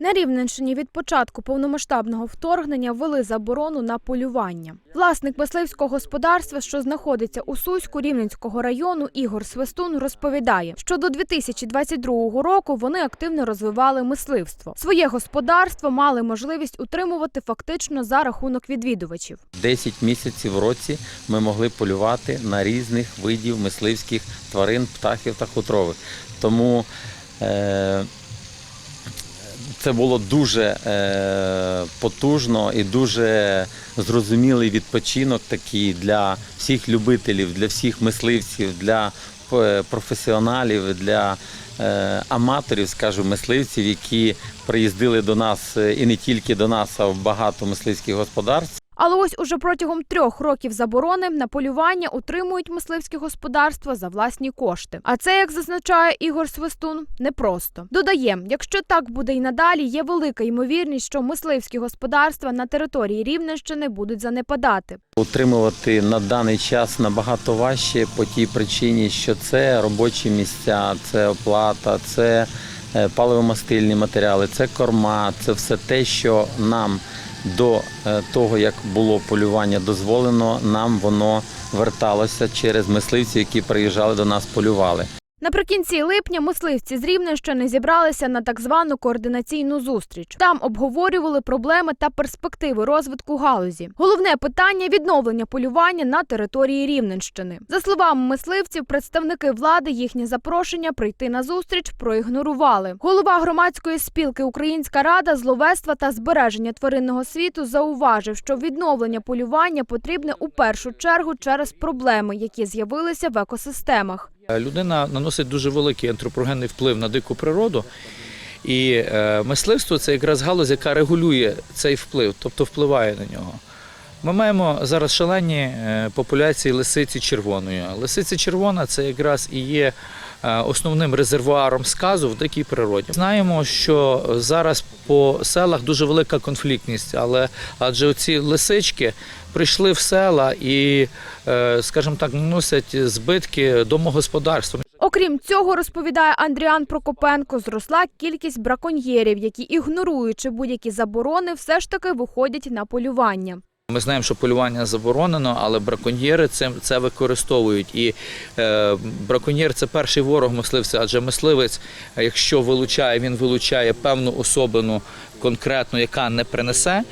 На Рівненщині від початку повномасштабного вторгнення ввели заборону на полювання. Власник мисливського господарства, що знаходиться у Суську Рівненського району, Ігор Свистун розповідає, що до 2022 року вони активно розвивали мисливство. Своє господарство мали можливість утримувати фактично за рахунок відвідувачів. 10 місяців в році ми могли полювати на різних видів мисливських тварин, птахів та хутрових. Тому е, це було дуже е, потужно і дуже зрозумілий відпочинок такий для всіх любителів, для всіх мисливців, для е, професіоналів, для е, аматорів, скажу, мисливців, які приїздили до нас е, і не тільки до нас, а в багато мисливських господарств. Але ось уже протягом трьох років заборони на полювання утримують мисливські господарства за власні кошти. А це, як зазначає Ігор Свистун, непросто. Додає, якщо так буде і надалі, є велика ймовірність, що мисливські господарства на території Рівненщини будуть занепадати. Утримувати на даний час набагато важче по тій причині, що це робочі місця, це оплата, це е, паливомастильні матеріали, це корма, це все те, що нам до е, того, як було полювання дозволено, нам воно верталося через мисливців, які приїжджали до нас, полювали. Наприкінці липня мисливці з Рівненщини зібралися на так звану координаційну зустріч. Там обговорювали проблеми та перспективи розвитку галузі. Головне питання відновлення полювання на території Рівненщини. За словами мисливців, представники влади їхнє запрошення прийти на зустріч проігнорували. Голова громадської спілки Українська рада зловецтва та збереження тваринного світу зауважив, що відновлення полювання потрібне у першу чергу через проблеми, які з'явилися в екосистемах. Людина наносить дуже великий антропогенний вплив на дику природу. І е, мисливство це якраз галузь, яка регулює цей вплив, тобто впливає на нього. Ми маємо зараз шалені е, популяції лисиці червоної. Лисиця червона це якраз і є е, основним резервуаром сказу в дикій природі. Знаємо, що зараз по селах дуже велика конфліктність, але адже ці лисички прийшли в села і, е, скажімо так, наносять збитки домогосподарствам. Окрім цього, розповідає Андріан Прокопенко, зросла кількість браконьєрів, які, ігноруючи будь-які заборони, все ж таки виходять на полювання. Ми знаємо, що полювання заборонено, але браконьєри це, це використовують. І е, браконьєр це перший ворог мисливця, адже мисливець, якщо вилучає, він вилучає певну особину конкретну, яка не принесе.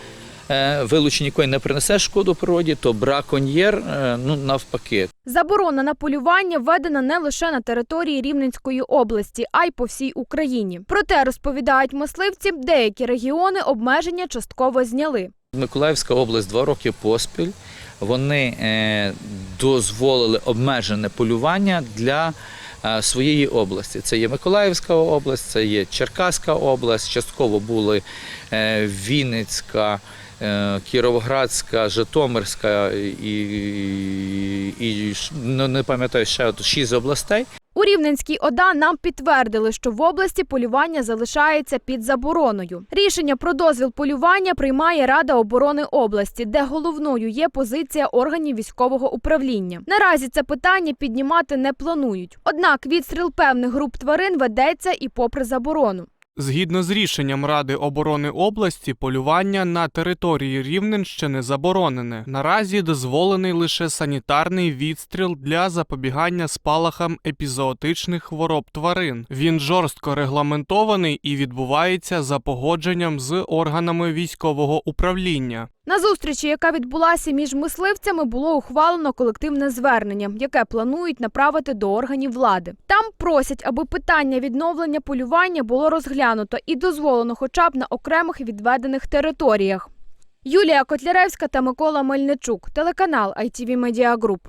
е, Вилучення якої не принесе шкоду природі, то браконьєр е, ну навпаки. Заборона на полювання введена не лише на території Рівненської області, а й по всій Україні. Проте розповідають мисливці, деякі регіони обмеження частково зняли. Миколаївська область два роки поспіль. Вони е, дозволили обмежене полювання для е, своєї області. Це є Миколаївська область, це є Черкаська область, частково були е, Вінницька, Кіровоградська, Житомирська і, і, ш- ну, не пам'ятаю ще шість областей. У Рівненській ОДА нам підтвердили, що в області полювання залишається під забороною. Рішення про дозвіл полювання приймає Рада оборони області, де головною є позиція органів військового управління. Наразі це питання піднімати не планують. Однак відстріл певних груп тварин ведеться і попри заборону. Згідно з рішенням Ради оборони області, полювання на території Рівненщини заборонене. Наразі дозволений лише санітарний відстріл для запобігання спалахам епізоотичних хвороб тварин. Він жорстко регламентований і відбувається за погодженням з органами військового управління. На зустрічі, яка відбулася між мисливцями, було ухвалено колективне звернення, яке планують направити до органів влади. Там просять, аби питання відновлення полювання було розглянуто і дозволено хоча б на окремих відведених територіях. Юлія Котляревська та Микола Мельничук, телеканал ITV Media Group.